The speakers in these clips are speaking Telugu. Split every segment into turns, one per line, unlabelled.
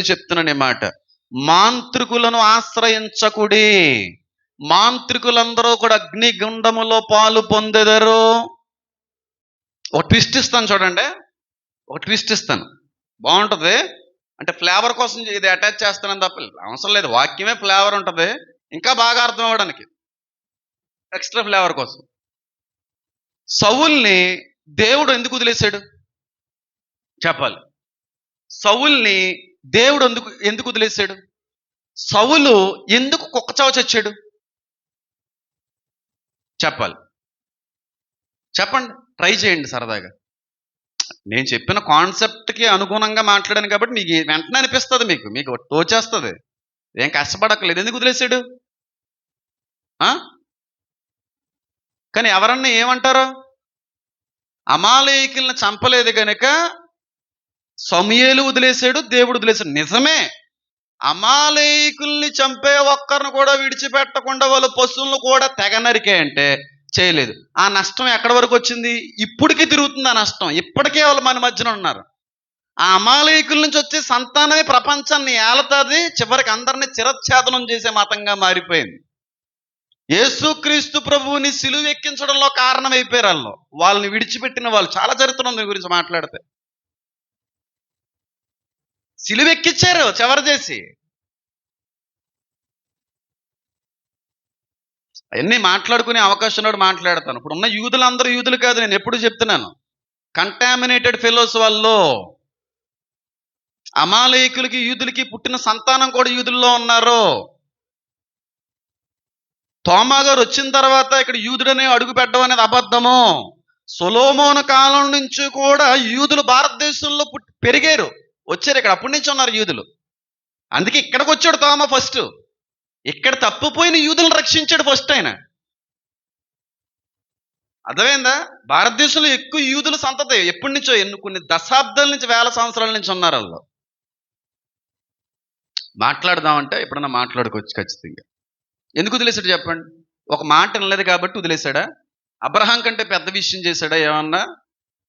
చెప్తున్నాను మాట. మాంత్రికులను ఆశ్రయించకుడి. మాంత్రికులందరూ కూడా అగ్నిగుండములో పాలు పొందెదరు. ఒక ట్విస్ట్ ఇస్తాను చూడండి. ఒక ట్విస్ట్ ఇస్తాను. బాగుంటుంది. అంటే ఫ్లేవర్ కోసం ఇది అటాచ్ చేస్తానని తప్ప అవసరం లేదు. వాక్యమే ఫ్లేవర్ ఉంటుంది. ఇంకా బాగా అర్థం అవ్వడానికి. ఎక్స్ట్రా ఫ్లేవర్ కోసం. సవుల్ని దేవుడు ఎందుకు వదిలేశాడు? చెప్పాలి. సవుల్ని దేవుడు ఎందుకు ఎందుకు వదిలేశాడు? సవులు ఎందుకు కుక్కచావ చచ్చాడు? చెప్పాలి. చెప్పండి ట్రై చేయండి సరదాగా. నేను చెప్పిన కాన్సెప్ట్కి అనుగుణంగా మాట్లాడాను కాబట్టి మీకు వెంటనే అనిపిస్తుంది మీకు మీకు తోచేస్తుంది. ఏం కష్టపడక్కర్లేదు. ఎందుకు వదిలేశాడు? ఆ? కానీ ఎవరన్నా ఏమంటారు? అమాలయకులను చంపలేదు కనుక సమయలు వదిలేశాడు దేవుడు వదిలేశాడు. నిజమే అమాలయకుల్ని చంపే ఒక్కరిని కూడా విడిచిపెట్టకుండా వాళ్ళు పశువులను కూడా తెగ నరికే అంటే చేయలేదు. ఆ నష్టం ఎక్కడి వరకు వచ్చింది? ఇప్పటికీ తిరుగుతుంది ఆ నష్టం. ఇప్పటికే వాళ్ళు మన మధ్యన ఉన్నారు. ఆ అమాలయకుల నుంచి వచ్చే సంతానమే ప్రపంచాన్ని ఏలతాది చివరికి అందరిని చిరఛేదనం చేసే మతంగా మారిపోయింది. యేసుక్రీస్తు ప్రభువుని సిలువ ఎక్కించడంలో కారణమైపోయారు వాళ్ళు. వాళ్ళని విడిచిపెట్టిన వాళ్ళు. చాలా చరిత్ర ఉంది దీని గురించి మాట్లాడితే. సిలువెక్కిచ్చారు చివరి చేసి. అవన్నీ మాట్లాడుకునే అవకాశం ఉన్నాడు మాట్లాడతాను. ఇప్పుడు ఉన్న యూదులు అందరూ యూదులు కాదు నేను ఎప్పుడు చెప్తున్నాను. కంటామినేటెడ్ ఫెలోస్ వాళ్ళు అమాలయకులకి యూదులకి పుట్టిన సంతానం కూడా యూదుల్లో ఉన్నారు. తోమా గారు వచ్చిన తర్వాత ఇక్కడ యూదుడనే అడుగు పెట్టడం అనేది అబద్ధము. సొలోమోన కాలం నుంచి కూడా యూదులు భారతదేశంలో పుట్టి పెరిగారు. వచ్చారు ఇక్కడ. అప్పటి నుంచి ఉన్నారు యూదులు. అందుకే ఇక్కడికి వచ్చాడు తోమ ఫస్ట్. ఇక్కడ తప్పిపోయిన యూదులను రక్షించాడు ఫస్ట్ ఆయన. అర్థమైందా? భారతదేశంలో ఎక్కువ యూదుల సంతతి. ఎప్పటి నుంచో ఎన్ని కొన్ని దశాబ్దాల నుంచి వేల సంవత్సరాల నుంచి ఉన్నారు వాళ్ళు. మాట్లాడదామంటే ఎప్పుడన్నా మాట్లాడుకోవచ్చు ఖచ్చితంగా. ఎందుకు వదిలేశాడు చెప్పండి? ఒక మాట వినలేదు కాబట్టి వదిలేశాడా? అబ్రహాం కంటే పెద్ద విషయం చేశాడా ఏమన్నా?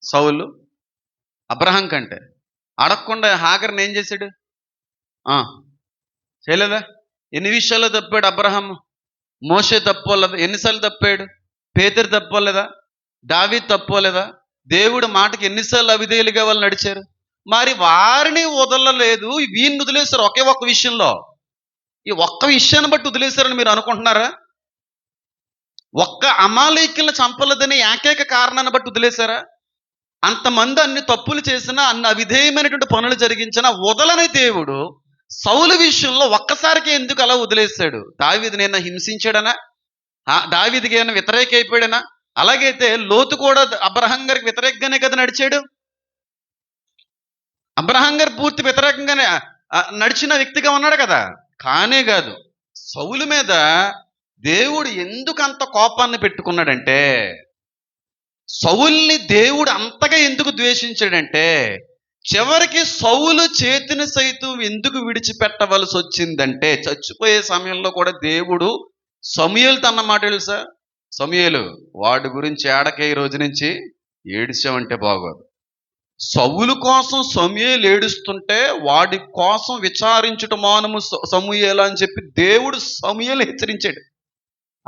సౌలు? అబ్రహాం కంటే. అడగకుండా హాగర్ని ఏం చేశాడు? ఆ, చేయలేదా? ఎన్ని విషయాల్లో తప్పాడు అబ్రహాం మోసే తప్పోలేదా ఎన్నిసార్లు తప్పాడు? పేదరు తప్పోలేదా దావి తప్పోలేదా దేవుడు మాటకి ఎన్నిసార్లు అవిధేయులుగా వాళ్ళు నడిచారు? మరి వారిని వదలలేదు. వీరిని వదిలేశారు ఒకే ఒక్క విషయంలో. ఈ ఒక్క విషయాన్ని బట్టి వదిలేశారని మీరు అనుకుంటున్నారా? ఒక్క అమాలయకులను చంపలేదని ఏకైక కారణాన్ని బట్టి వదిలేశారా? అంతమంది అన్ని తప్పులు చేసినా అన్ని అవిధేయమైనటువంటి పనులు జరిగించినా వదలని దేవుడు సౌలు విషయంలో ఒక్కసారికి ఎందుకు అలా వదిలేశాడు? దావిది నేను హింసించాడనా? ఆ, దావీదికి ఏమైనా వ్యతిరేక అయిపోయాడనా? అలాగైతే లోతు కూడా అబ్రహం గారికి వ్యతిరేకంగానే కదా నడిచాడు? అబ్రహం గారు పూర్తి వ్యతిరేకంగానే నడిచిన వ్యక్తిగా ఉన్నాడు కదా? కానే కాదు. సౌలు మీద దేవుడు ఎందుకు అంత కోపాన్ని పెట్టుకున్నాడంటే సౌల్ని దేవుడు అంతగా ఎందుకు ద్వేషించాడంటే చివరికి సౌలు చేతిని సైతం ఎందుకు విడిచిపెట్టవలసి వచ్చిందంటే చచ్చిపోయే సమయంలో కూడా దేవుడు సమయలు తన్న మాట తెలుసా? సమయలు వాడి గురించి ఏడకే ఈ రోజు నుంచి ఏడిచామంటే బాగోదు. సౌలు కోసం సమయలు ఏడుస్తుంటే వాడి కోసం విచారించుట మానము సమూయేలా అని చెప్పి దేవుడు సమయలు హెచ్చరించాడు.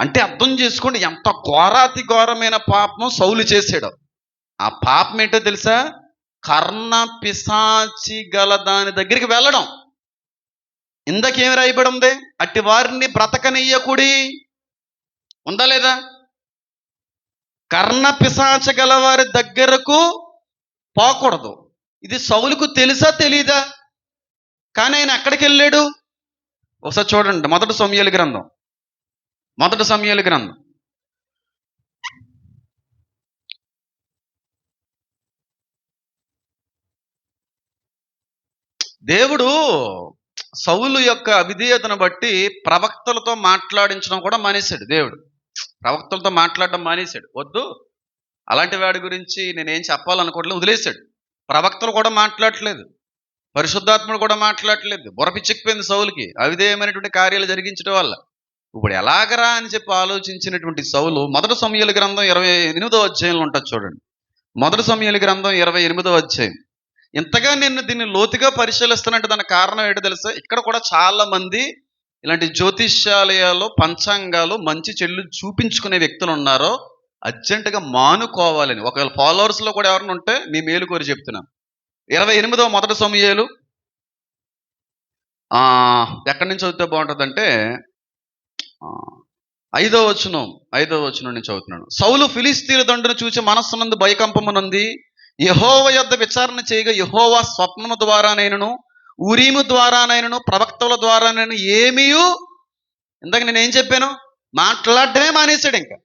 అంటే అర్థం చేసుకోండి ఎంత ఘోరాతి ఘోరమైన పాపం సౌలు చేశాడు. ఆ పాపం ఏంటో తెలుసా? కర్ణ పిశాచి గల దాని దగ్గరికి వెళ్ళడం. ఇందకేమి రాయబడి ఉంది? అట్టి వారిని బ్రతకనీయకుడి ఉందా లేదా? కర్ణ పిశాచ గల వారి దగ్గరకు పోకూడదు. ఇది సౌలుకు తెలుసా తెలీదా? కానీ ఆయన ఎక్కడికి వెళ్ళాడు? ఒకసారి చూడండి మొదటి సమయాల గ్రంథం. మొదటి సమయాల గ్రంథం. దేవుడు సౌలు యొక్క అవిధేయతను బట్టి ప్రవక్తలతో మాట్లాడించడం కూడా మానేశాడు దేవుడు. ప్రవక్తలతో మాట్లాడడం మానేశాడు. వద్దు అలాంటి వాడి గురించి నేనేం చెప్పాలనుకోవట్లేదు వదిలేశాడు. ప్రవక్తలు కూడా మాట్లాడట్లేదు. పరిశుద్ధాత్ముడు కూడా మాట్లాడట్లేదు. బుర్ర సౌలుకి. అవిధేయమైనటువంటి కార్యాలు జరిగించడం వల్ల. ఇప్పుడు ఎలాగరా అని చెప్పి ఆలోచించినటువంటి సౌలు మొదటి సమయాల గ్రంథం ఇరవై ఎనిమిదో అధ్యాయంలో ఉంటుంది చూడండి. మొదటి సమయాల గ్రంథం ఇరవై ఎనిమిదో అధ్యాయం. ఇంతగా నేను దీన్ని లోతుగా పరిశీలిస్తానంటే దానికి కారణం ఏంటో తెలుసా? ఇక్కడ కూడా చాలా మంది ఇలాంటి జ్యోతిష్యాలయాలు పంచాంగాలు మంచి చెల్లు చూపించుకునే వ్యక్తులు ఉన్నారో అర్జెంటుగా మానుకోవాలని. ఒకవేళ ఫాలోవర్స్లో కూడా ఎవరైనా ఉంటే మీ మేలు కోరి చెప్తున్నాను. ఇరవై ఎనిమిదో మొదటి సమయాలు ఎక్కడి నుంచి చదివితే బాగుంటుందంటే ఐదో వచనం ఐదో వచనం నుంచి చదువుతున్నాను. సౌలు ఫిలిస్తీన్ దండును చూచి మనస్సునందు భయకంపమునంది. యహోవ యొద్ద విచారణ చేయగా యహోవా స్వప్నము ద్వారానైనను ఉరీము ద్వారానైనను ప్రవక్తల ద్వారానైనా ఏమీయు ఇందాక నేను ఏం చెప్పాను? మాట్లాడటమే మానేశాడు ఇంకా.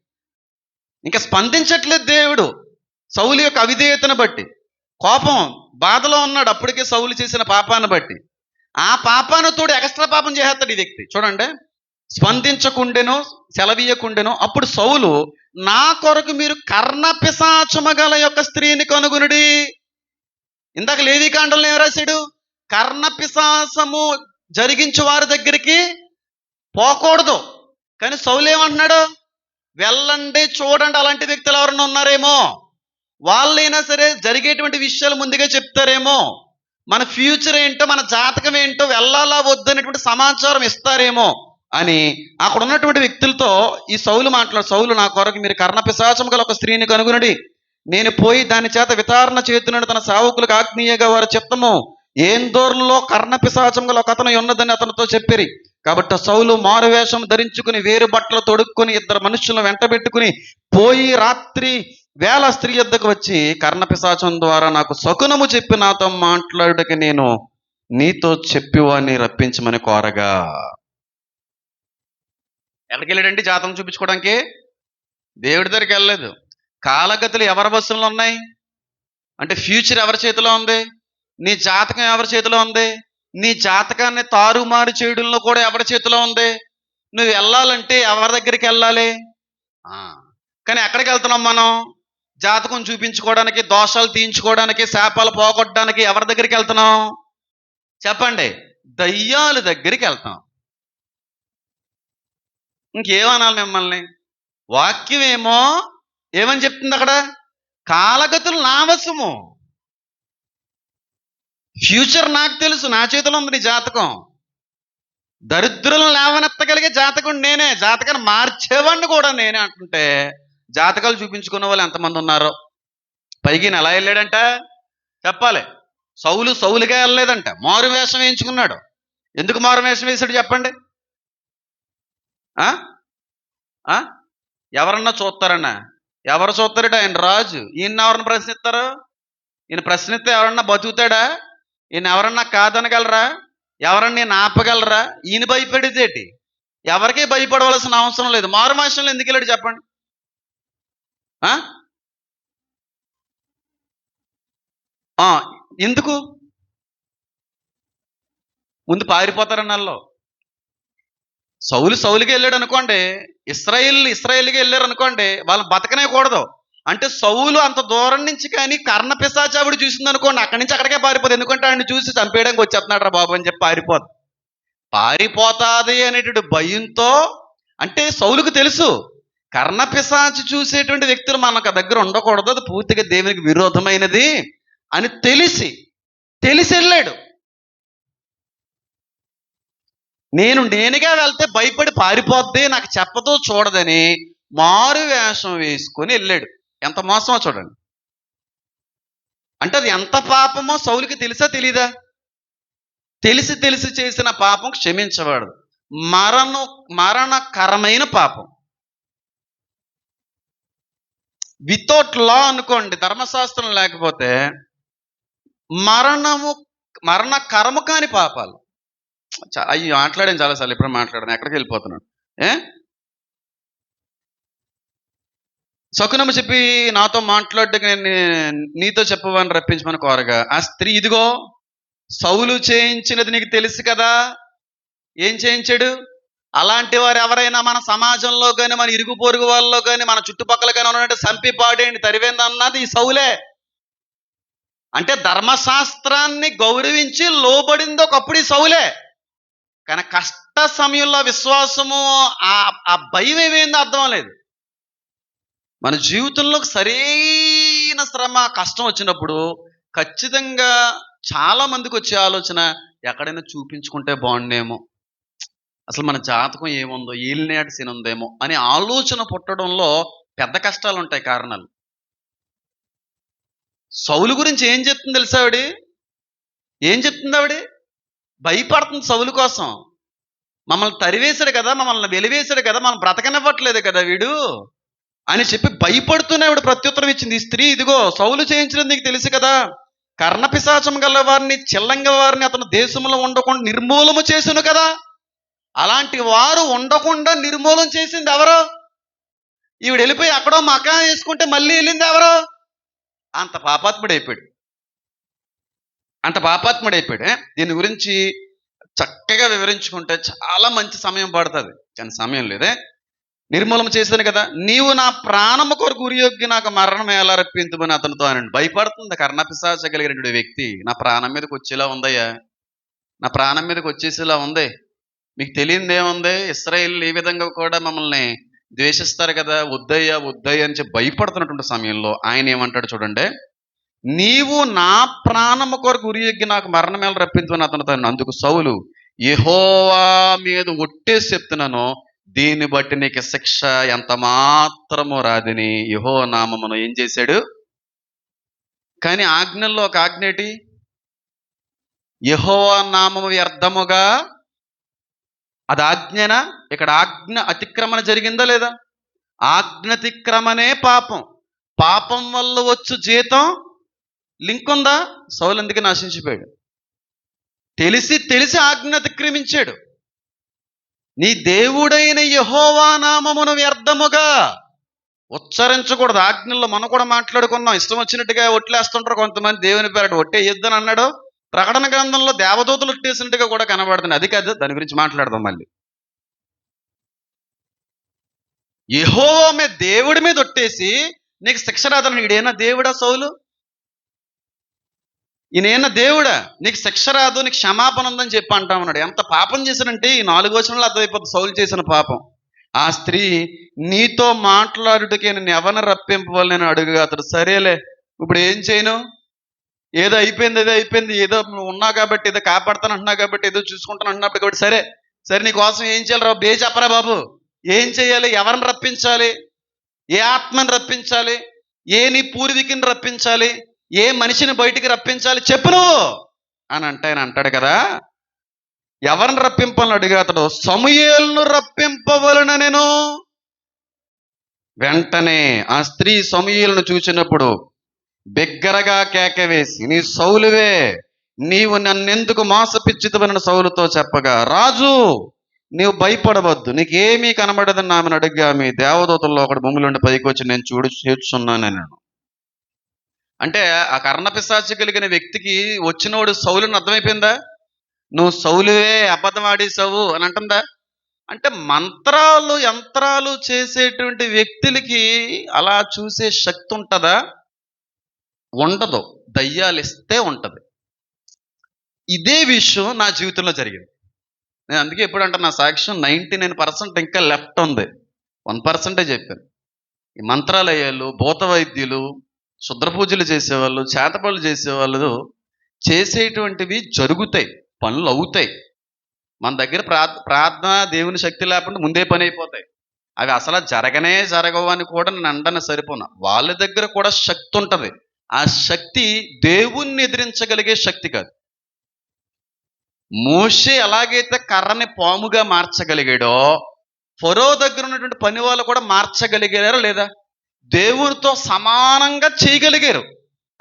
ఇంకా స్పందించట్లేదు దేవుడు. సౌలు యొక్క అవిధేయతను బట్టి. కోపం బాధలో ఉన్నాడు అప్పటికే సౌలు చేసిన పాపాన్ని బట్టి. ఆ పాపాను తోడు ఎక్స్ట్రా పాపం చేసేస్తాడు ఈ వ్యక్తి. చూడండి. స్పందించకుండెను సెలవీయకుండెనో అప్పుడు సౌలు నా కొరకు మీరు కర్ణ పిశాచమగల యొక్క స్త్రీని కనుగొనుడి. ఇందాక లేవి కాండంలో ఏం రాశాడు? కర్ణ పిశాసము జరిగించు వారి దగ్గరికి పోకూడదు. కానీ సౌలు ఏమంటున్నాడు? వెళ్ళండి చూడండి అలాంటి వ్యక్తులు ఎవరైనా ఉన్నారేమో. వాళ్ళైనా సరే జరిగేటువంటి విషయాలు ముందుగా చెప్తారేమో. మన ఫ్యూచర్ ఏంటో మన జాతకం ఏంటో వెళ్ళాలా వద్దనేటువంటి సమాచారం ఇస్తారేమో. అని అక్కడ ఉన్నటువంటి వ్యక్తులతో ఈ సౌలు మాట్లాడు సౌలు నా కొరకు మీరు కర్ణ పిశాచం గల ఒక స్త్రీని కనుగొనడి. నేను పోయి దాని చేత విచారణ చేతునని తన సావుకులకు ఆత్మీయగా వారు చెప్తాము ఏం దూరంలో కర్ణ పిశాచం గల ఒక అతను ఉన్నదని అతనితో చెప్పిరి. కాబట్టి సౌలు మారువేషం ధరించుకుని వేరు బట్టలు తొడుక్కుని ఇద్దరు మనుషులను వెంటబెట్టుకుని పోయి రాత్రి వేల స్త్రీ యొద్దకు వచ్చి కర్ణ పిశాచం ద్వారా నాకు శకునము చెప్పి నాతో మాట్లాడుటకి నేను నీతో చెప్పివాన్ని రప్పించమని కోరగా. ఎక్కడికి వెళ్ళాడండి జాతకం చూపించుకోవడానికి? దేవుడి దగ్గరికి వెళ్ళలేదు. కాలగతులు ఎవరి వశంలో ఉన్నాయి? అంటే ఫ్యూచర్ ఎవరి చేతిలో ఉంది? నీ జాతకం ఎవరి చేతిలో ఉంది? నీ జాతకాన్ని తారుమారు చేయడంలో కూడా ఎవరి చేతిలో ఉంది? నువ్వు వెళ్ళాలంటే ఎవరి దగ్గరికి వెళ్ళాలి? కానీ ఎక్కడికి వెళ్తున్నాం మనం? జాతకం చూపించుకోవడానికి దోషాలు తీయించుకోవడానికి శాపాలు పోగొట్టడానికి ఎవరి దగ్గరికి వెళ్తున్నాం? చెప్పండి. దయ్యాల దగ్గరికి వెళ్తాం. ఇంకేమనాలి మిమ్మల్ని? వాక్యమేమో ఏమని చెప్తుంది అక్కడ? కాలగతులు నావసము ఫ్యూచర్ నాకు తెలుసు నా చేతిలో ఉంది నీ జాతకం. దరిద్రులను లేవనెత్తగలిగే జాతకం నేనే. జాతకాన్ని మార్చేవాడిని కూడా నేనే అంటుంటే జాతకాలు చూపించుకున్న వాళ్ళు ఎంతమంది ఉన్నారో? పైకి ఎలా వెళ్ళాడంట? చెప్పాలి. సౌలు సౌలుగా వెళ్ళలేదంట. మారు వేషం వేయించుకున్నాడు. ఎందుకు మారు వేషం వేసాడు చెప్పండి? ఎవరన్నా చూస్తారన్నా? ఎవరు చూస్తారట? ఆయన రాజు. ఈయన ఎవరిని ప్రశ్నిస్తారు? ఈయన ప్రశ్నిస్తే ఎవరన్నా బతుకుతాడా? ఈయన ఎవరన్నా కాదనగలరా? ఎవరన్నా నేను ఆపగలరా? ఈయన భయపడేదేటి ఎవరికీ భయపడవలసిన అవసరం లేదు. మారు మాసంలో ఎందుకు వెళ్ళాడు చెప్పండి. ఆ, ఎందుకు? ముందు పారిపోతారన్నల్లో సౌలు సౌలుకి వెళ్ళాడు అనుకోండి ఇస్రాయిల్ ఇస్రాయిల్కి వెళ్ళారు అనుకోండి వాళ్ళు బతకనే కూడదు. అంటే సౌలు అంత దూరం నుంచి కానీ కర్ణ పిశాచావుడు చూసింది అనుకోండి అక్కడి నుంచి అక్కడికే పారిపోదు. ఎందుకంటే ఆయన చూసి చంపేయడానికి వచ్చేస్తున్నాడు రా బాబు అని చెప్పి పారిపోదు. పారిపోతాది అనేటువంటి భయంతో అంటే సౌలుకు తెలుసు కర్ణ పిశాచి చూసేటువంటి వ్యక్తులు మనకు దగ్గర ఉండకూడదు అది పూర్తిగా దేవునికి విరోధమైనది అని తెలిసి తెలిసి వెళ్ళాడు. నేను నేనుగా వెళ్తే భయపడి పారిపోద్ది నాకు చెప్పదు చూడదని మారు వేషం వేసుకొని వెళ్ళాడు. ఎంత మోసమో చూడండి. అంటే అది ఎంత పాపమో సౌలికి తెలుసా తెలీదా? తెలిసి తెలిసి చేసిన పాపం క్షమించబడదు. మరణ మరణకరమైన పాపం. వితౌట్ లా అనుకోండి ధర్మశాస్త్రం లేకపోతే మరణము మరణకరము కాని పాపాలు. చా- అయ్యి మాట్లాడాను చాలాసార్లు ఇప్పుడు మాట్లాడాను ఎక్కడికి వెళ్ళిపోతున్నాడు ఏ? శకునము చెప్పి నాతో మాట్లాడడానికి నేను నీతో చెప్పవని రప్పించమని కోరగా ఆ స్త్రీ ఇదిగో సౌలు చేయించినది నీకు తెలుసు కదా ఏం చేయించాడు? అలాంటి వారు ఎవరైనా మన సమాజంలో కానీ మన ఇరుగు పొరుగు వాళ్ళలో కానీ మన చుట్టుపక్కల కానీ ఉన్నట్టు సంపి పాడేయండి తరివేంది అన్నది ఈ సౌలే. అంటే ధర్మశాస్త్రాన్ని గౌరవించి లోబడింది ఒకప్పుడు ఈ సౌలే. కానీ కష్ట సమయంలో విశ్వాసము ఆ ఆ భయం ఏమైందో అర్థం లేదు మన జీవితంలో సరైన శ్రమ కష్టం వచ్చినప్పుడు ఖచ్చితంగా చాలా మందికి వచ్చే ఆలోచన ఎక్కడైనా చూపించుకుంటే బాగుండేమో. అసలు మన జాతకం ఏముందో ఏలినాటి సీన్ ఉందేమో అనే ఆలోచన పుట్టడంలో పెద్ద కష్టాలు ఉంటాయి కారణాలు. సౌలు గురించి ఏం చెప్తుంది తెలుసావిడి ఏం చెప్తుంది ఆవిడ? భయపడుతుంది సౌలు కోసం. మమ్మల్ని తరివేశాడు కదా మమ్మల్ని వెలివేశాడు కదా మనం బ్రతకనివ్వట్లేదు కదా వీడు అని చెప్పి భయపడుతూనే ఆవిడ ప్రత్యుత్తరం ఇచ్చింది. ఈ స్త్రీ ఇదిగో సౌలు చేయించడం నీకు తెలుసు కదా. కర్ణపిశాచం గల వారిని చిల్లంగ వారిని అతను దేశంలో ఉండకుండా నిర్మూలము చేసును కదా. అలాంటి వారు ఉండకుండా నిర్మూలన చేసింది ఎవరో? ఈవిడ వెళ్ళిపోయి అక్కడో మకా వేసుకుంటే మళ్ళీ వెళ్ళింది ఎవరో? అంత పాపాత్ముడైపోయాడు. అంత పాపాత్ముడు దీని గురించి చక్కగా వివరించుకుంటే చాలా మంచి సమయం పడుతుంది. కానీ సమయం లేదే. నిర్మూలన చేశాను కదా. నీవు నా ప్రాణము కొరకు ఉరియొగ్గి నాకు మరణం ఎలా రప్పింతుమని అతనితో అని భయపడుతుంది. కర్ణపిశాచ కలిగినటువంటి వ్యక్తి నా ప్రాణం మీదకి వచ్చేలా ఉందయ్యా. నా ప్రాణం మీదకి వచ్చేసేలా ఉంది. మీకు తెలియంది ఏముంది? ఇస్రాయిల్ ఈ విధంగా కూడా మమ్మల్ని ద్వేషిస్తారు కదా? వద్దయ్యా వద్దయ్యా అని చెప్పి భయపడుతున్నటువంటి సమయంలో ఆయన ఏమంటాడు చూడండి. నీవు నా ప్రాణము కొరకు ఉరియగ్గి నాకు మరణం ఎలా అతను తను అన్నాడు. అందుకు సౌలు యెహోవా మీద ఒట్టేసి చెప్తున్నాను దీన్ని బట్టి నీకు శిక్ష ఎంత మాత్రము రాదని. యహో నామమును ఏం చేశాడు? కానీ ఆజ్ఞల్లో ఒక ఆజ్ఞేటి యహోవా నామము వ్యర్థముగా? అది ఆజ్ఞనా? ఇక్కడ ఆజ్ఞ అతిక్రమణ జరిగిందా లేదా? ఆజ్ఞతిక్రమనే పాపం. పాపం వల్ల వచ్చు జీతం లింక్ ఉందా? సౌలు అందుకే నశించిపోయాడు. తెలిసి తెలిసి ఆజ్ఞ అతిక్రమించాడు. నీ దేవుడైన యహోవా నామమును వ్యర్థముగా ఉచ్చరించకూడదు. ఆజ్ఞల్లో మనం కూడా మాట్లాడుకున్నాం. ఇష్టం వచ్చినట్టుగా ఒట్లేస్తుంటారు కొంతమంది. దేవుని పేరట ఒట్టేయొద్దని అన్నాడు ప్రకటన గ్రంథంలో దేవదూతలు ఒట్టేసినట్టుగా కూడా కనబడుతుంది. అది కాదు దాని గురించి మాట్లాడదాం మళ్ళీ. యహోవా మీద దేవుడి మీద ఒట్టేసి నీకు శిక్ష రాదని ఈడేనా దేవుడా సౌలు? ఈయన దేవుడా? నీకు శిక్ష రాదు నీకు క్షమాపణ ఉందని చెప్పి అంటా ఉన్నాడు. ఎంత పాపం చేశానంటే ఈ నాలుగు వచనంలో అర్థమైపోతుంది సౌలు చేసిన పాపం. ఆ స్త్రీ నీతో మాట్లాడుటకే నేను ఎవరిని రప్పింపవాలి నేను అడుగుగా అతడు. సరేలే ఇప్పుడు ఏం చేయను? ఏదో అయిపోయింది ఏదో అయిపోయింది ఏదో నువ్వు ఉన్నావు కాబట్టి ఏదో కాపాడుతాను అంటున్నావు కాబట్టి ఏదో చూసుకుంటాను అంటున్నప్పుడు కాబట్టి సరే సరే నీ కోసం ఏం చేయాలి రా? బే చెప్పరా బాబు. ఏం చేయాలి? ఎవరిని రప్పించాలి? ఏ ఆత్మని రప్పించాలి? ఏ నీ పూర్వీకుని రప్పించాలి? ఏ మనిషిని బయటికి రప్పించాలి చెప్పు నువ్వు? అని అంటే ఆయన అంటాడు కదా ఎవరిని రప్పింపాలని అడిగా అతడు? సమూయేలును రప్పింపవలన నేను. వెంటనే ఆ స్త్రీ సమూయేలును చూసినప్పుడు బిగ్గరగా కేక వేసి నీ సౌలువే నీవు నన్నెందుకు మోసపిచ్చితవని సౌలుతో చెప్పగా రాజు నీవు భయపడవద్దు నీకేమీ కనబడదని ఆమెను అడిగా. మీ దేవదూతల్లో ఒకటి భూమిలో పైకి వచ్చి నేను చూడు చేర్చున్నాను నేను అంటే ఆ కర్ణపిశాచి కలిగిన వ్యక్తికి వచ్చినోడు సౌలుని అర్థమైపోయిందా? నువ్వు సౌలువే అబద్ధం ఆడేసావు అని అంటుందా? అంటే మంత్రాలు యంత్రాలు చేసేటువంటి వ్యక్తులకి అలా చూసే శక్తి ఉంటుందా? ఉండదు. దయ్యాలు ఇస్తే ఉంటుంది. ఇదే విషయం నా జీవితంలో జరిగింది. నేను అందుకే ఎప్పుడు అంటే నా సాక్ష్యం నైంటీ నైన్ పర్సెంట్ ఇంకా లెఫ్ట్ ఉంది. వన్ పర్సెంటే చెప్పాను. ఈ మంత్రాలయాలు భూత వైద్యులు శుద్రపూజలు చేసేవాళ్ళు చేతపళ్ళు చేసేవాళ్ళు చేసేటువంటివి జరుగుతాయి పనులు అవుతాయి. మన దగ్గర ప్రార్థన దేవుని శక్తి లేకుండా ముందే పని అయిపోతాయి. అవి అసలు జరగనే జరగవు అని కూడా నేను అండన సరిపోను. వాళ్ళ దగ్గర కూడా శక్తి ఉంటుంది. ఆ శక్తి దేవుణ్ణి ఎదిరించగలిగే శక్తి కాదు. మోషే ఎలాగైతే కర్రని పాముగా మార్చగలిగాడో ఫరో దగ్గర ఉన్నటువంటి పని వాళ్ళు కూడా మార్చగలిగారా లేదా? దేవునితో సమానంగా చేయగలిగారు.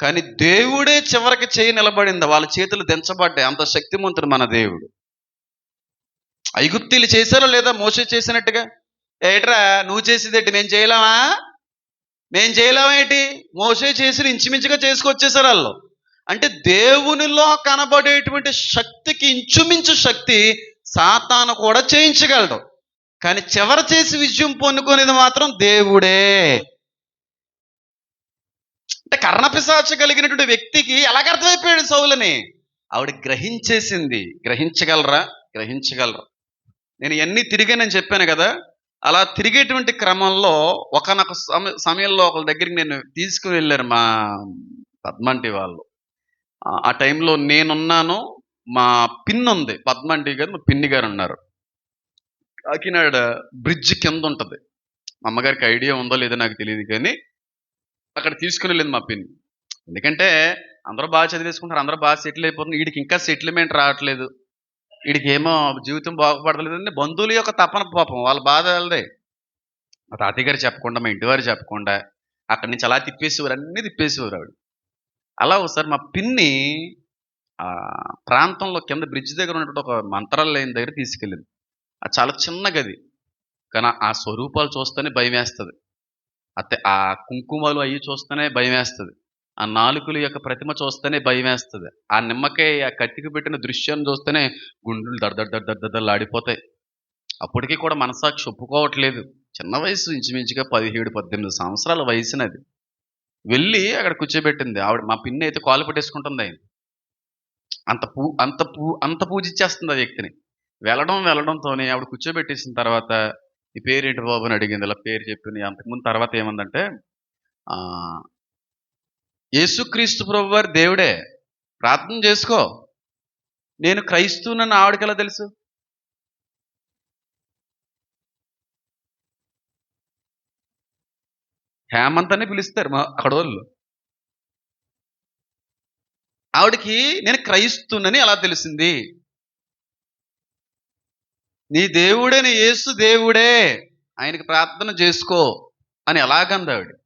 కానీ దేవుడే చివరికి చేయి నిలబడింది. వాళ్ళ చేతులు దించబడ్డాయి. అంత శక్తిమంతుడు మన దేవుడు. ఐగుప్తీలు చేశారో లేదా మోస చేసినట్టుగా? ఏట్రా నువ్వు చేసేదేంటి మేము చేయలేమా? మేము చేయలేమేంటి మోసే చేసి ఇంచుమించుగా చేసుకొచ్చేసారు వాళ్ళు. అంటే దేవునిలో కనబడేటువంటి శక్తికి ఇంచుమించు శక్తి సాతాను కూడా చేయించగలడు. కానీ చివరి చేసి విజయం పొందుకునేది మాత్రం దేవుడే. అంటే కర్ణపిశాచ కలిగినటువంటి వ్యక్తికి ఎలాగ అర్థమైపోయాడు సౌలని? ఆవిడ గ్రహించేసింది. గ్రహించగలరా? గ్రహించగలరా. నేను ఎన్ని తిరిగానని చెప్పాను కదా అలా తిరిగేటువంటి క్రమంలో ఒకనొక సమ సమయంలో ఒకరి దగ్గరికి నేను తీసుకుని వెళ్ళారు మా పద్మంటి వాళ్ళు. ఆ- టైంలో నేనున్నాను మా పిన్ ఉంది. పద్మంటి గారు మా పిన్ని గారు ఉన్నారు. కాకినాడ బ్రిడ్జ్ కింద ఉంటుంది మా అమ్మగారికి ఐడియా ఉందో లేదో నాకు తెలియదు కానీ అక్కడ తీసుకుని వెళ్ళింది మా పిన్ని. ఎందుకంటే అందరూ బాగా చదివేసుకుంటారు అందరూ బాగా సెటిల్ అయిపోతుంది వీడికి ఇంకా సెటిల్మెంట్ రావట్లేదు. వీడికి ఏమో జీవితం బాగుపడలేదు అని బంధువుల యొక్క తపన పాపం వాళ్ళ బాధ వాళ్ళదే. మా తాతయ్య గారు చెప్పకుండా మా ఇంటి వారు చెప్పకుండా అక్కడి నుంచి అలా తిప్పేసేవారు అన్నీ తిప్పేసేవారు ఆవిడ. అలా ఒకసారి మా పిన్ని ఆ ప్రాంతంలో కింద బ్రిడ్జ్ దగ్గర ఉన్నటువంటి ఒక మంత్రాలయం దగ్గర తీసుకెళ్ళింది. అది చాలా చిన్న గది. కానీ ఆ స్వరూపాలు చూస్తేనే భయం వేస్తుంది. అతే ఆ కుంకుమలు అవి చూస్తేనే భయం వేస్తుంది ఆ నాలుకల యొక్క ప్రతిమ చూస్తేనే భయం వేస్తుంది ఆ నిమ్మకాయ ఆ కత్తికి పెట్టిన దృశ్యాన్ని చూస్తేనే గుండెలు దడ ఆడిపోతాయి. అప్పటికీ కూడా మనసాక్షి ఒప్పుకోవట్లేదు. చిన్న వయసు ఇంచుమించుగా పదిహేడు పద్దెనిమిది సంవత్సరాల వయసునది. వెళ్ళి అక్కడ కూర్చోబెట్టింది. ఆవిడ మా పిన్ని అయితే కాలు పెట్టేసుకుంటుంది ఆయన. అంత పూ అంత పూ అంత పూజిచ్చేస్తుంది ఆ వ్యక్తిని. వెళ్ళడం వెళ్ళడంతోనే ఆవిడ కూర్చోబెట్టేసిన తర్వాత ఈ పేరేంటి బాబు అని అడిగింది. ఇలా పేరు చెప్పింది. అంతకుముందు తర్వాత ఏమందంటే యేసుక్రీస్తు ప్రభు వారి దేవుడే. ప్రార్థన చేసుకో. నేను క్రైస్తవునని ఆవిడకి ఎలా తెలుసు? హేమంత్ అని పిలుస్తారు మా అక్కడ వాళ్ళు ఆవిడకి నేను క్రైస్తునని ఎలా తెలిసింది? నీ దేవుడైన యేసు దేవుడే ఆయనకి ప్రార్థన చేసుకో అని ఎలాగంది ఆవిడ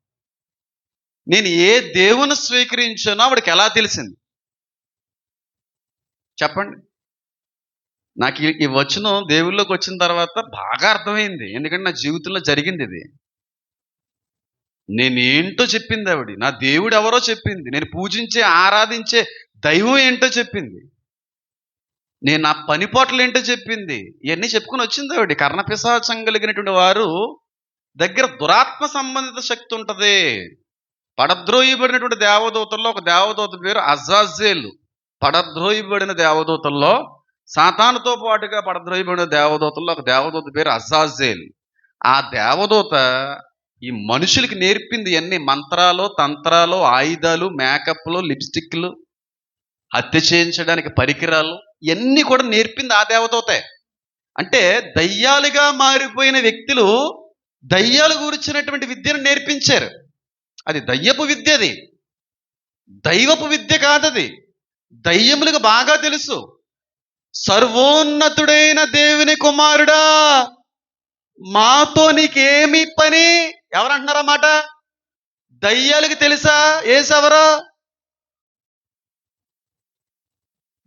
నేను ఏ దేవుని స్వీకరించానో ఆవిడకి ఎలా తెలిసింది? చెప్పండి. నాకు ఈ- ఈ వచనం దేవుళ్ళలోకి వచ్చిన తర్వాత బాగా అర్థమైంది. ఎందుకంటే నా జీవితంలో జరిగింది ఇది. నేనేంటో చెప్పింది ఆవిడ. నా దేవుడు ఎవరో చెప్పింది. నేను పూజించే ఆరాధించే దైవం ఏంటో చెప్పింది. నేను నా పనిపోట్లు ఏంటో చెప్పింది. ఇవన్నీ చెప్పుకొని వచ్చింది ఆవిడ. కర్ణపిశాచం కలిగినటువంటి వారు దగ్గర దురాత్మ సంబంధిత శక్తి ఉంటుంది. పడద్రోయబడినటువంటి దేవదూతల్లో ఒక దేవదూత పేరు అజాజేలు. పడద్రోయబడిన దేవదూతల్లో సాతానుతో పాటుగా పడద్రోయబడిన దేవదూతల్లో ఒక దేవదూత పేరు అజాజేల్. ఆ దేవదూత ఈ మనుషులకి నేర్పింది అన్ని మంత్రాలు తంత్రాలు ఆయుధాలు మేకప్లు లిప్స్టిక్లు హత్య చేయించడానికి పరికరాలు ఇవన్నీ కూడా నేర్పింది ఆ దేవదూతే అంటే దయ్యాలుగా మారిపోయిన వ్యక్తులు దయ్యాలు గురించినటువంటి విద్యను నేర్పించారు. అది దయ్యపు విద్య అది. దైవపు విద్య కాదది. దయ్యములకు బాగా తెలుసు. సర్వోన్నతుడైన దేవుని కుమారుడా మాతో నీకేమి పని? ఎవరంటున్నారన్నమాట? దయ్యాలకి తెలుసా? ఏసెవరో?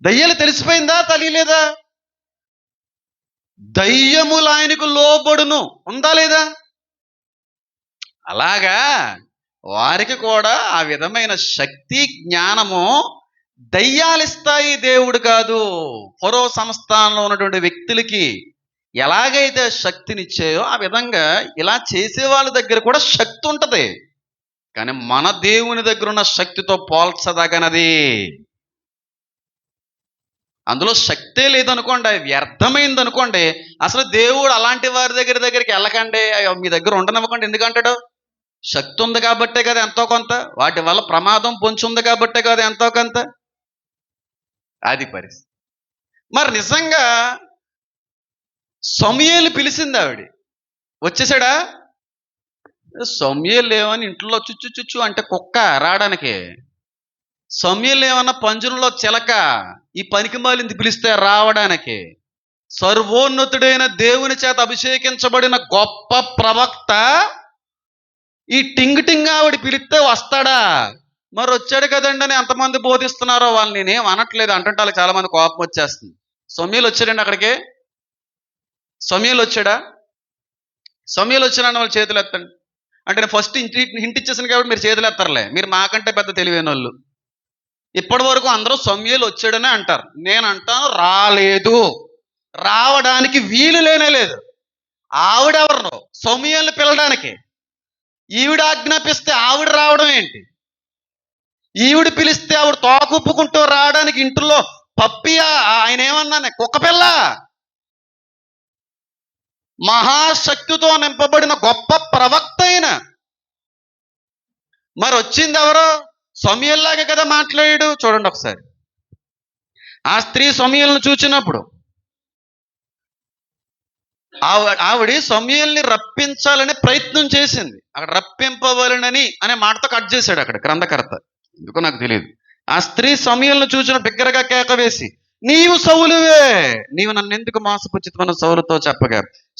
దయ్యాలు తెలిసిపోయిందా తెలియలేదా? దయ్యములు ఆయనకు లోబడును ఉందా లేదా? అలాగా వారికి కూడా ఆ విధమైన శక్తి జ్ఞానము దయ్యాలిస్తాయి దేవుడు కాదు. పొరో సంస్థానంలో ఉన్నటువంటి వ్యక్తులకి ఎలాగైతే శక్తినిచ్చాయో ఆ విధంగా ఇలా చేసే వాళ్ళ దగ్గర కూడా శక్తి ఉంటుంది. కానీ మన దేవుని దగ్గర ఉన్న శక్తితో పోల్చదగనది. అందులో శక్తే లేదనుకోండి అది వ్యర్థమైంది అనుకోండి అసలు దేవుడు అలాంటి వారి దగ్గర దగ్గరికి వెళ్ళకండి అవి మీ దగ్గర ఉండనివ్వకండి. ఎందుకంటాడు? శక్తి ఉంది కాబట్టే కదా ఎంతో కొంత వాటి వల్ల ప్రమాదం పొంచుంది కాబట్టే కదా ఎంతో కొంత. అది పరిస్థితి. మరి నిజంగా సమయలు పిలిచింది ఆవిడ. వచ్చేసాడా? సమయలు లేవని ఇంట్లో చుచ్చు చుచ్చు అంటే కుక్క రావడానికి. సమయలు ఏమన్నా పంజరంలో చిలక? ఈ పనికిమాలింది పిలిస్తే రావడానికి. సర్వోన్నతుడైన దేవుని చేత అభిషేకించబడిన గొప్ప ప్రవక్త ఈ టింగ్ టింగ్ ఆవిడ పిలిస్తే వస్తాడా? మరి వచ్చాడు కదండి అని ఎంతమంది బోధిస్తున్నారో వాళ్ళు నేనేం అనట్లేదు. అంటుంటే వాళ్ళకి చాలా మంది కోపం వచ్చేస్తుంది. సమయలు వచ్చాడండి అక్కడికి? సమీలు వచ్చాడా? సమీలు వచ్చాడని వాళ్ళు చేతులు ఎత్తండి. అంటే నేను ఫస్ట్ ఇంటి హింట్ ఇచ్చేసాను కాబట్టి మీరు చేతులు ఎత్తరలే. మీరు మాకంటే పెద్ద తెలివైన వాళ్ళు ఇప్పటి వరకు అందరూ సమయలు వచ్చాడనే అంటారు. నేను అంటాను రాలేదు. రావడానికి వీలు లేనే లేదు. ఆవిడెవరు? సమయాలు పిలడానికి. ఈవిడ ఆజ్ఞాపిస్తే ఆవిడ రావడం ఏంటి? ఈవిడ పిలిస్తే ఆవిడ తోకుప్పుకుంటూ రావడానికి ఇంట్లో పప్పి ఆయన ఏమన్నానే? కుక్క పిల్ల. మహాశక్తితో నింపబడిన గొప్ప ప్రవక్త అయిన మరి వచ్చింది ఎవరు? సమయంలాగా కదా మాట్లాడాడు? చూడండి ఒకసారి. ఆ స్త్రీ సమయలను చూచినప్పుడు ఆవిడ సమయల్ని రప్పించాలని ప్రయత్నం చేసింది. అక్కడ రప్పింపవలనని అనే మాటతో కట్ చేశాడు అక్కడ గ్రంథకర్త. ఎందుకో నాకు తెలియదు ఆ స్త్రీ సమయంలో చూసిన బిగ్గరగా కేక వేసి నీవు సౌలువే! నీవు నన్ను ఎందుకు మోసపుచ్చితమన్న సౌలుతో చెప్పగా?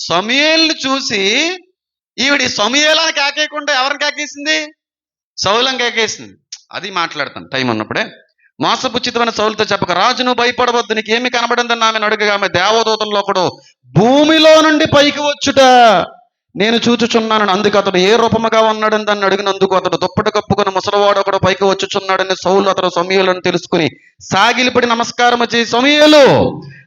సమయల్ని చూసి ఈవిడి సమయలని కేకేయకుండా ఎవరిని కేకేసింది? సౌలం కేకేసింది. అది మాట్లాడతాం టైం ఉన్నప్పుడే. మోసపుచ్చితమైన సౌలుతో చెప్పక రాజు నువ్వు భయపడవద్దు. నీకు ఏమి కనబడిందని ఆమెను అడుగుగా ఆమె దేవదూతంలో ఒకడు భూమిలో నుండి పైకి వచ్చుట. నేను చూచుచున్నాను అందుకు అతడు ఏ రూపముగా ఉన్నాడని దాన్ని అడిగినందుకు అతడు దుప్పటి కప్పుకుని ముసలివాడు ఒకడు పైకి వచ్చుచున్నాడని సౌలు అతడు సమీయులను తెలుసుకుని సాగిలిపడి నమస్కారం చేసి సమయలు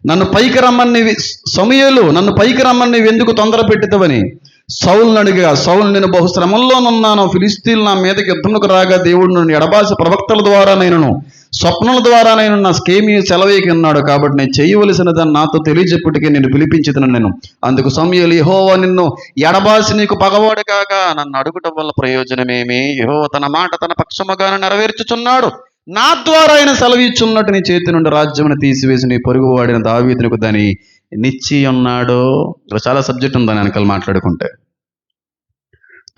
నన్ను పైకి రమ్మని సమయలు నన్ను పైకి రమ్మని ఎందుకు తొందర పెట్టితవని సౌలుని అడిగా సౌలు నేను బహు శ్రమంలోనున్నాను. ఫిలిస్తీన్లు నా మీదకి యుద్ధముకు రాగా దేవుడు నన్ను ఎడబాసి ప్రవక్తల ద్వారా నేను స్వప్నల ద్వారా నేను నా స్కేమి సెలవేకి ఉన్నాడు కాబట్టి నేను చేయవలసిన నాతో తెలియజెప్పటికే నేను పిలిపించుతున్నాను నేను. అందుకు సమయలు యహోవా నిన్ను ఎడబాసి నీకు పగవాడు కాక నన్ను అడుగుటం వల్ల ప్రయోజనమేమి? యహోవ తన మాట తన పక్షముగాను నెరవేర్చుచున్నాడు. నా ద్వారా ఆయన సెలవిచ్చున్నట్టు నీ చేతి నుండి రాజ్యమును తీసివేసి నీ పొరుగు వాడిన దావీదునికి దాని నిచ్చి ఉన్నాడు ఇక్కడ చాలా సబ్జెక్ట్ ఉందని వెనకాల మాట్లాడుకుంటే.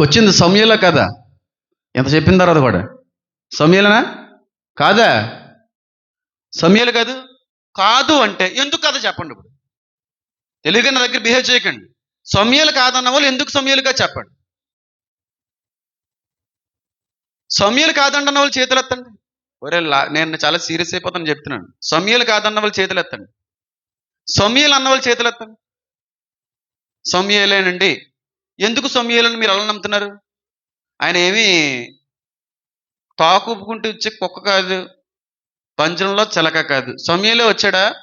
వచ్చింది సమయల కదా ఎంత చెప్పిన తర్వాత కూడా. సమయలనా? కాదా? సమయలు కాదు? కాదు అంటే ఎందుకు కథ చెప్పండి ఇప్పుడు? తెలుగు నా దగ్గర బిహేవ్ చేయకండి. సమయలు కాదన్న వాళ్ళు ఎందుకు సమయలుగా చెప్పండి? సమయలు కాదన్న వాళ్ళు చేతులు ఎత్తండి. ఒరే లా- నేను చాలా సీరియస్ అయిపోతాను చెప్తున్నాను. సమయలు కాదన్న వాళ్ళు చేతులు ఎత్తండి. సమయలు అన్న వాళ్ళు చేతులు ఎత్తండి సమయలేనండి. ఎందుకు సమయలని మీరు అలా నమ్ముతున్నారు? ఆయన ఏమి తాకుపుకుంటూ వచ్చే కుక్క కాదు. పంజరంలో చిలక కాదు. సమయలే వచ్చాడా?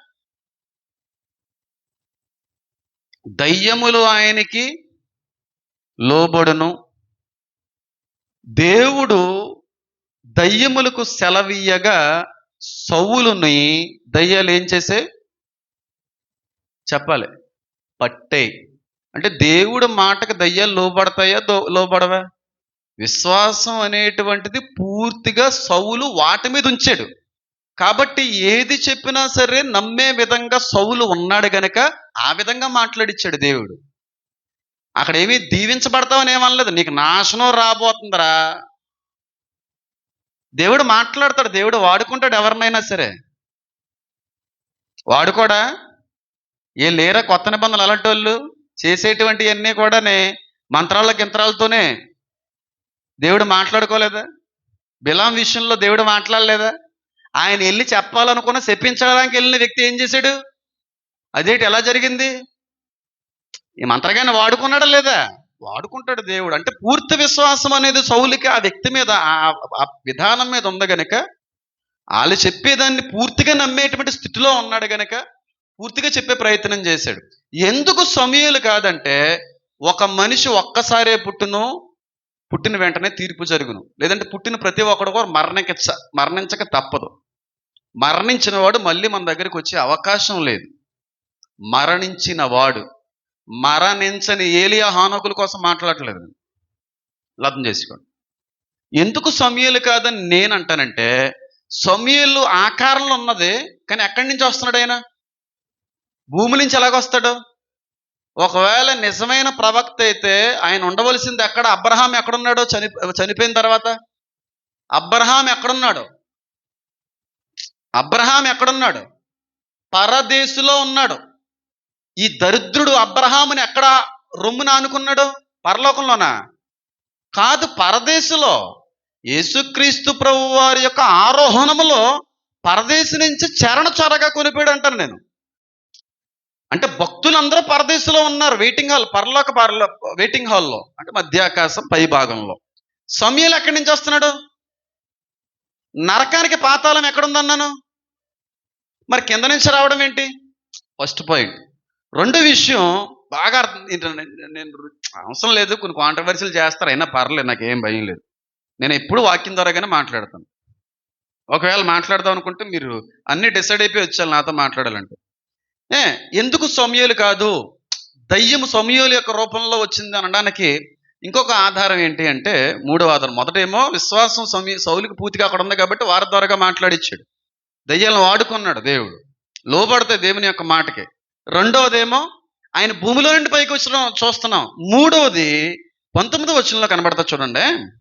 దయ్యములు ఆయనకి లోబడును. దేవుడు దయ్యములకు సెలవీయగా సవ్వులుని దయ్యాలు ఏం చేసే చెప్పాలి. పట్టే. అంటే దేవుడు మాటకు దయ్యాలు లోబడతాయా దో- లోబడవా? విశ్వాసం అనేటువంటిది పూర్తిగా సౌలు వాటి మీద ఉంచాడు. కాబట్టి ఏది చెప్పినా సరే నమ్మే విధంగా సౌలు ఉన్నాడు గనక ఆ విధంగా మాట్లాడిచ్చాడు దేవుడు. అక్కడ ఏమీ దీవించబడతావని ఏమనలేదు నీకు నాశనం రాబోతుందిరా. దేవుడు మాట్లాడతాడు. దేవుడు వాడుకుంటాడు ఎవరినైనా సరే. వాడుకోడా? ఏ లేరా కొత్త నిబంధనలు? అలాంటి వాళ్ళు చేసేటువంటివన్నీ కూడానే మంత్రాల గింత్రాలతోనే దేవుడు మాట్లాడుకోలేదా? బిలాం విషయంలో దేవుడు మాట్లాడలేదా? ఆయన వెళ్ళి చెప్పాలనుకున్న చెప్పించడానికి వెళ్ళిన వ్యక్తి ఏం చేశాడు? అదేంటి ఎలా జరిగింది? ఈ మంత్రగాన్ని వాడుకున్నాడా లేదా? వాడుకుంటాడు దేవుడు. అంటే పూర్తి విశ్వాసం అనేది సౌలికి ఆ వ్యక్తి మీద ఆ విధానం మీద ఉంది గనక వాళ్ళు చెప్పేదాన్ని పూర్తిగా నమ్మేటువంటి స్థితిలో ఉన్నాడు గనక పూర్తిగా చెప్పే ప్రయత్నం చేశాడు. ఎందుకు సమయాలు కాదంటే ఒక మనిషి ఒక్కసారే పుట్టును పుట్టిన వెంటనే తీర్పు జరుగును. లేదంటే పుట్టిన ప్రతి ఒక్కడు కూడా మరణించ మరణించక తప్పదు. మరణించిన వాడు మళ్ళీ మన దగ్గరికి వచ్చే అవకాశం లేదు. మరణించిన వాడు మరణించని ఏలియా హానకుల కోసం మాట్లాడలేదు. లబ్ధం చేసుకోండి. ఎందుకు సమయలు కాదని నేను అంటానంటే సమయలు ఆకారంలో ఉన్నది కానీ ఎక్కడి నుంచి వస్తున్నాడు ఆయన? భూమి నుంచి ఎలాగొస్తాడు? ఒకవేళ నిజమైన ప్రవక్త అయితే ఆయన ఉండవలసింది ఎక్కడ? అబ్రహాం ఎక్కడున్నాడో చని చనిపోయిన తర్వాత? అబ్రహాం ఎక్కడున్నాడు? అబ్రహాం ఎక్కడున్నాడు? పరదేశులో ఉన్నాడు. ఈ దరిద్రుడు అబ్రహాముని ఎక్కడ రొమ్మున అనుకున్నాడు పరలోకంలోనా? కాదు పరదేశులో. యేసుక్రీస్తు ప్రభు వారి యొక్క ఆరోహణములో పరదేశి నుంచి చరణ చొరగా కొనిపోయాడు అంటాను నేను. అంటే భక్తులందరూ పరదేశంలో ఉన్నారు వెయిటింగ్ హాల్ పరలోక పరలో వెయిటింగ్ హాల్లో అంటే మధ్యాకాశం పై భాగంలో. సమయలు ఎక్కడి నుంచి వస్తున్నాడు? నరకానికి పాతాళం ఎక్కడుందన్నాను? మరి కింద నుంచి రావడం ఏంటి? ఫస్ట్ పాయింట్ రెండో విషయం బాగా అర్థం ఏంటంటే నేను- అవసరం లేదు కొన్ని కాంట్రవర్సీలు చేస్తారు అయినా పర్లేదు నాకు ఏం భయం లేదు. నేను ఎప్పుడు వాక్యం ద్వారాగానే మాట్లాడతాను. ఒకవేళ మాట్లాడదాం అనుకుంటే మీరు అన్ని డిసైడ్ అయిపోయి వచ్చారు నాతో మాట్లాడాలంటే. ఎందుకు సమయలు కాదు? దయ్యము సమయలు యొక్క రూపంలో వచ్చింది అనడానికి ఇంకొక ఆధారం ఏంటి అంటే మూడవ ఆధారం. మొదటేమో విశ్వాసం సమయ సౌలికి పూర్తిగా అక్కడ ఉంది కాబట్టి వారి ద్వారాగా మాట్లాడిచ్చాడు. దయ్యాలను వాడుకున్నాడు దేవుడు. లోబడితే దేవుని యొక్క మాటకి. రెండవదేమో ఆయన భూమిలో నుండి పైకి వచ్చిన చూస్తున్నాం. మూడవది పంతొమ్మిది వచనంలో కనబడతా చూడండి.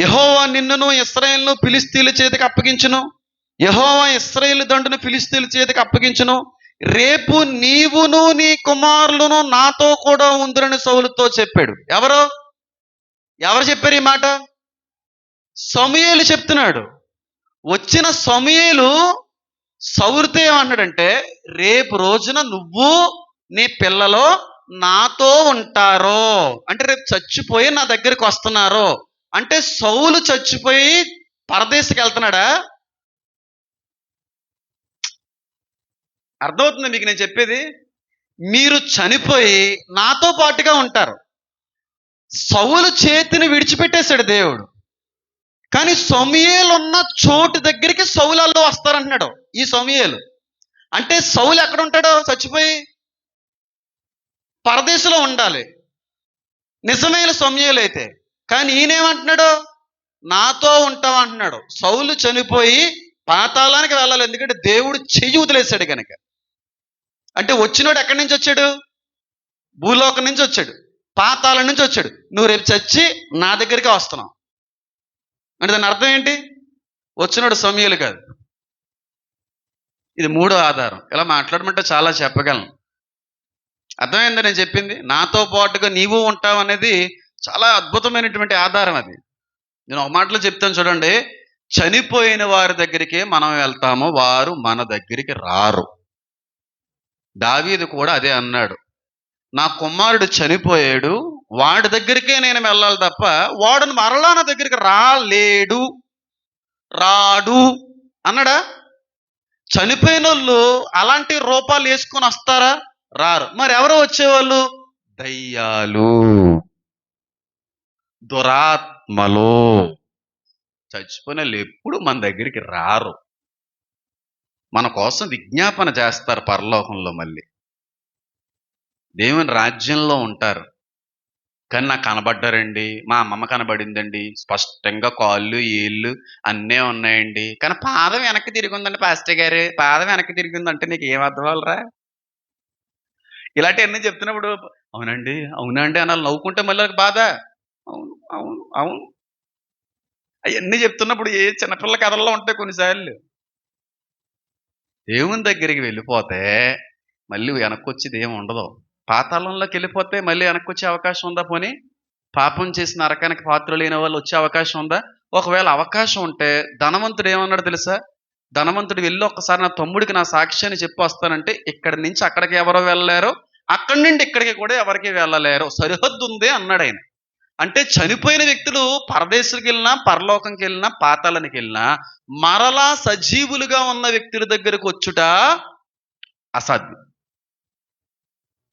యహోవా నిన్నును ఇస్రాయేల్ను ఫిలిస్తీన్ల చేతికి అప్పగించును. యహోవా ఇస్రాయేల్ దండును ఫిలిస్తీన్ల చేతికి అప్పగించును. రేపు నీవును నీ కుమారులను నాతో కూడా ఉందిరని సౌలుతో చెప్పాడు. ఎవరు? ఎవరు చెప్పారు ఈ మాట? సమయలు చెప్తున్నాడు. వచ్చిన సమయలు సౌరితో ఏమన్నాడంటే రేపు రోజున నువ్వు నీ పిల్లలు నాతో ఉంటారో అంటే రేపు చచ్చిపోయి నా దగ్గరికి వస్తున్నారో అంటే సౌలు చచ్చిపోయి పరదేశకి వెళ్తున్నాడా? అర్థమవుతుంది మీకు నేను చెప్పేది? మీరు చనిపోయి నాతో పాటుగా ఉంటారు. సౌలు చేతిని విడిచిపెట్టేశాడు దేవుడు. కానీ సమయలు ఉన్న చోటు దగ్గరికి సౌలలో వస్తారంటున్నాడు. ఈ సమయలు. అంటే సౌలు ఎక్కడ ఉంటాడో చచ్చిపోయి? పరదేశంలో ఉండాలి. నిజమైన సమయాలు అయితే. కానీ ఈయనేమంటున్నాడు నాతో ఉంటావు అంటున్నాడు సౌలు చనిపోయి పాతాళానికి వెళ్ళాలి. ఎందుకంటే దేవుడు చెయ్యి వదిలేశాడు కనుక అంటే వచ్చినోడు ఎక్కడి నుంచి వచ్చాడు? భూలోకం నుంచి వచ్చాడు. పాతాల నుంచి వచ్చాడు. నువ్వు రేపు చచ్చి నా దగ్గరికి వస్తున్నావు. అంటే దాని అర్థం ఏంటి? వచ్చినోడు సమయాలు కాదు. ఇది మూడో ఆధారం. ఇలా మాట్లాడమంటే చాలా చెప్పగలను. అర్థమైందా నేను చెప్పింది? నాతో పాటుగా నీవు ఉంటావు అనేది చాలా అద్భుతమైనటువంటి ఆధారం అది. నేను ఒక మాటలో చెప్తాను చూడండి. చనిపోయిన వారి దగ్గరికే మనం వెళ్తాము. వారు మన దగ్గరికి రారు. దావీదు కూడా అదే అన్నాడు. నా కుమారుడు చనిపోయాడు వాడి దగ్గరికే నేను వెళ్ళాలి తప్ప వాడును మరలా నా దగ్గరికి రాలేడు. రాడు. అన్నాడా? చనిపోయిన వాళ్ళు అలాంటి రూపాలు వేసుకొని వస్తారా? రారు. మరి ఎవరు వచ్చేవాళ్ళు? దయ్యాలు. దురాత్మలు. చచ్చిపోయిన వాళ్ళు ఎప్పుడు మన దగ్గరికి రారు. మన కోసం విజ్ఞాపన చేస్తారు పరలోకంలో మళ్ళీ. దేవుని రాజ్యంలో ఉంటారు. కానీ నాకు కనబడ్డారండి మా అమ్మమ్మ కనబడిందండి స్పష్టంగా కాళ్ళు ఏళ్ళు అన్నీ ఉన్నాయండి. కానీ పాదం వెనక్కి తిరిగి ఉందండి పాస్టర్ గారు. పాదం వెనక్కి తిరిగిందంటే నీకు ఏం అర్థం అవ్వాలరా? ఇలాంటివన్నీ చెప్తున్నప్పుడు అవునండి అవునండి అనాలి. నవ్వుకుంటే మళ్ళీ బాధ. అవును అవును అవును. అవన్నీ చెప్తున్నప్పుడు ఏ చిన్నపిల్ల కథల్లో ఉంటాయి కొన్నిసార్లు. దేవుని దగ్గరికి వెళ్ళిపోతే మళ్ళీ వెనక్కొచ్చేది ఏమి ఉండదు. పాతాళంలోకి వెళ్ళిపోతే మళ్ళీ వెనక్కొచ్చే అవకాశం ఉందా పోనీ? పాపం చేసిన నరకానికి పాత్ర లేని వాళ్ళు వచ్చే అవకాశం ఉందా? ఒకవేళ అవకాశం ఉంటే ధనవంతుడు ఏమన్నాడు తెలుసా? ధనవంతుడు వెళ్ళి ఒక్కసారి నా తమ్ముడికి నా సాక్ష్యాన్ని చెప్పి వస్తానంటే ఇక్కడి నుంచి అక్కడికి ఎవరో వెళ్ళలేరు. అక్కడి నుండి ఇక్కడికి కూడా ఎవరికి వెళ్ళలేరు. సరిహద్దు ఉంది అన్నాడు ఆయన. అంటే చనిపోయిన వ్యక్తులు పరదేశులకు వెళ్ళినా పరలోకంకి వెళ్ళినా పాతాలనికి వెళ్ళినా మరలా సజీవులుగా ఉన్న వ్యక్తుల దగ్గరకు వచ్చుట అసాధ్యం.